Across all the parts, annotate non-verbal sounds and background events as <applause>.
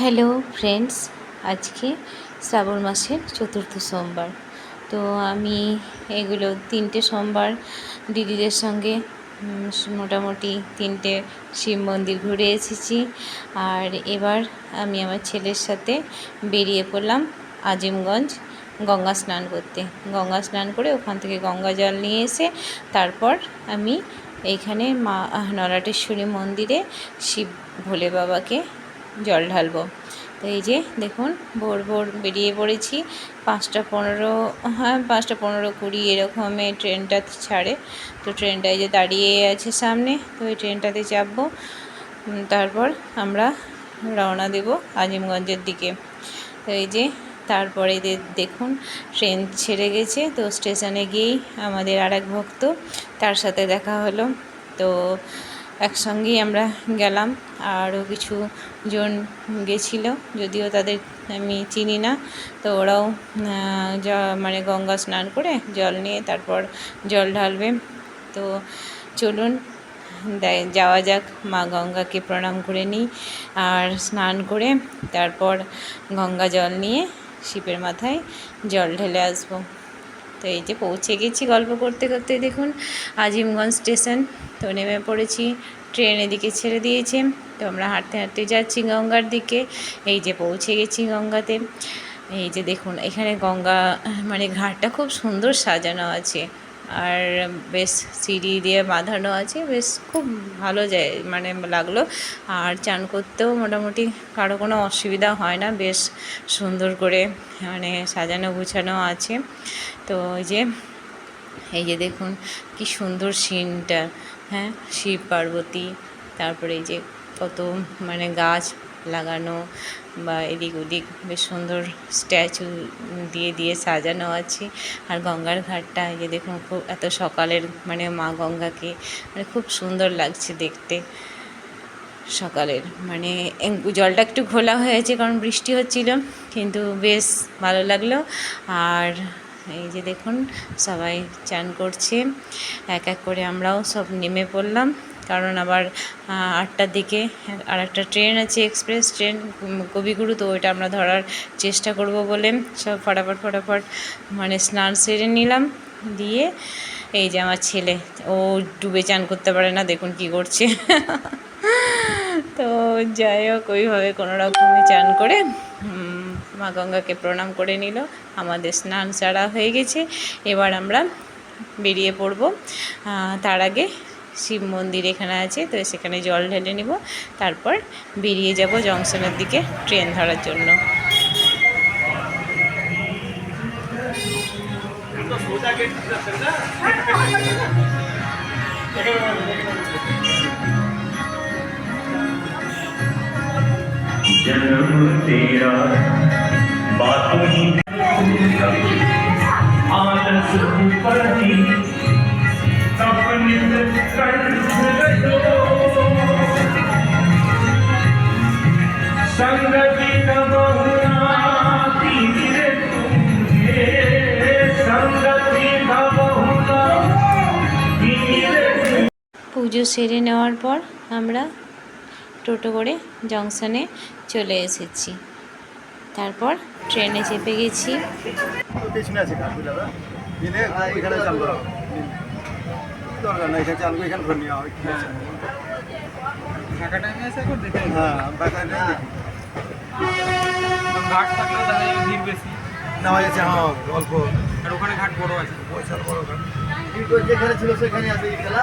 Hello friends আজকে শ্রাবণ মাসের চতুর্থ সোমবার। তো আমি এগুলো তিনটে সোমবার দিদিদের সঙ্গে মোটামুটি তিনটে শিব মন্দির ঘুরে এসেছি। আর এবার আমি আমার ছেলের সাথে বেরিয়ে পড়লাম আজিমগঞ্জ গঙ্গা স্নান করতে। গঙ্গা স্নান করে ওখান থেকে গঙ্গা জল নিয়ে এসে তারপর আমি এইখানে মা নরাটেশ্বরী মন্দিরে শিব ভোলে বাবাকে জল ঢালবো। তো এই যে দেখুন, ভোর ভোর বেরিয়ে পড়েছি। পাঁচটা পনেরো হ্যাঁ পাঁচটা পনেরো কুড়ি এরকমে ট্রেনটা ছাড়ে। তো ট্রেনটা এই যে দাঁড়িয়ে আছে সামনে, তো ওই ট্রেনটাতে চাপবো। তারপর আমরা রওনা দেব আজিমগঞ্জের দিকে। তো এই যে তারপরে দেখুন, ট্রেন ছেড়ে গেছে। তো স্টেশনে গিয়েই আমাদের আর এক ভক্ত, তার সাথে দেখা হলো। তো একসঙ্গেই আমরা গেলাম আরও কিছু জন গেছিল, যদিও তাদের আমি চিনি না। তো ওরাও মানে গঙ্গা স্নান করে জল নিয়ে তারপর জল ঢালবে। তো চলুন যাওয়া যাক। মা গঙ্গাকে প্রণাম করে নিই আর স্নান করে তারপর গঙ্গা জল নিয়ে শিবের মাথায় জল ঢেলে আসব। তো এই যে পৌঁছে গেছি গল্প করতে করতে, দেখুন, আজিমগঞ্জ স্টেশন। তো নেমে পড়েছি, ট্রেন এদিকে ছেড়ে দিয়েছে। তো আমরা হাঁটতে হাঁটতে যাচ্ছি গঙ্গার দিকে। এই যে পৌঁছে গেছি গঙ্গাতে। এই যে দেখুন, এখানে গঙ্গা মানে ঘাটটা খুব সুন্দর সাজানো আছে। আর বেশ সিঁড়ি দিয়ে বাঁধানো আছে, বেশ খুব ভালো যায় মানে লাগল। আর চান করতেও মোটামুটি কারও কোনো অসুবিধা হয় না, বেশ সুন্দর করে মানে সাজানো গুছানো আছে। তো ওই যে, এই যে দেখুন কি সুন্দর সিনটা হ্যাঁ? শিব পার্বতী, তারপরে এই যে কত মানে গাছ লাগানো বা এদিক ওদিক বেশ সুন্দর স্ট্যাচু দিয়ে দিয়ে সাজানো আছে। আর গঙ্গার ঘাটটা, এই যে দেখুন খুব, এত সকালের মানে মা গঙ্গাকে মানে খুব সুন্দর লাগছে দেখতে। সকালের মানে জলটা একটু ঘোলা হয়েছে কারণ বৃষ্টি হচ্ছিল, কিন্তু বেশ ভালো লাগল। আর এই যে দেখুন, সবাই চান করছে, এক এক করে আমরাও সব নেমে পড়লাম। কারণ আবার আটটার দিকে আর একটা ট্রেন আছে এক্সপ্রেস ট্রেন কবিগুরু, তো ওইটা আমরা ধরার চেষ্টা করব বলে সব ফটাফট ফটাফট মানে স্নান সেরে নিলাম। দিয়ে এই যে আমার ছেলে, ও ডুবে চান করতে পারে না, দেখুন কি করছে। <laughs> তো যাই হোক, ওইভাবে কোনো রকমে চান করে মা গঙ্গাকে প্রণাম করে নিল। আমাদের স্নান সারা হয়ে গেছে। এবার আমরা বেরিয়ে পড়ব। তার আগে শিব মন্দির এখানে আছে তো সেখানে জল ঢেলে নিব তারপর বেরিয়ে যাব জংশনের দিকে ট্রেন ধরার জন্য जन्म तेरा बातों ही आलस पति सपनित পুজো সেরে নেওয়ার পর আমরা টোটো করে জংশনে চলে এসেছি। তারপর ট্রেনে চেপে গেছি। ঘাট ঘাট বড় আছে বড় কিন্তু যেখানে ছিল সেখানে আছে এই খেলা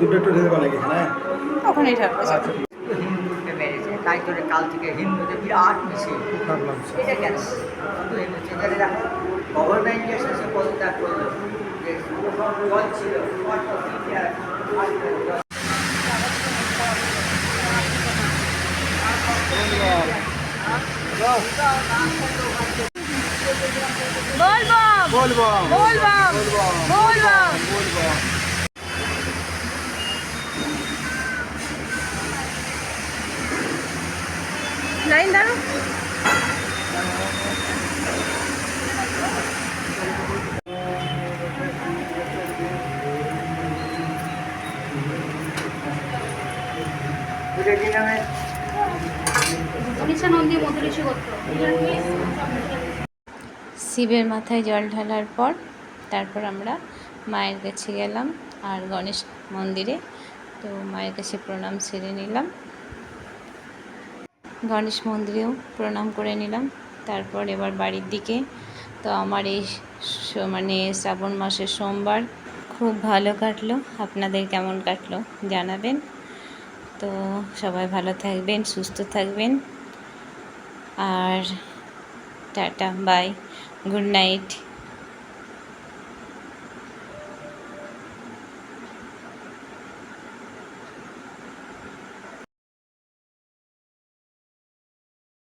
দুটো একটু ঢেলে বানাই এখানে ওখানেই থাকব আচ্ছা হিন্দুকে মেরেছে তাই জন্য কাল থেকে হিন্দুদের বিরাট মিছিল। এটা কেন? শুধু এই হচ্ছে যারা গভর্নমেন্ট যে শেষে পদত্যাগ করল জল ছিল কষ্ট বলব বলব বলব লাইন দাঁড়ো শিবের মাথায় জল ঢালার পর তারপর আমরা মায়ের কাছে গেলাম আর গণেশ মন্দিরে। তো মায়ের কাছে প্রণাম সেরে নিলাম। গণেশ মন্দিরেও প্রণাম করে নিলাম। তারপর এবার বাড়ির দিকে। তো আমার এই মানে শ্রাবণ মাসের সোমবার খুব ভালো কাটলো। আপনাদের কেমন কাটলো জানাবেন। তো সবাই ভালো থাকবেন, সুস্থ থাকবেন। আর টাটা, বাই, গুড নাইট।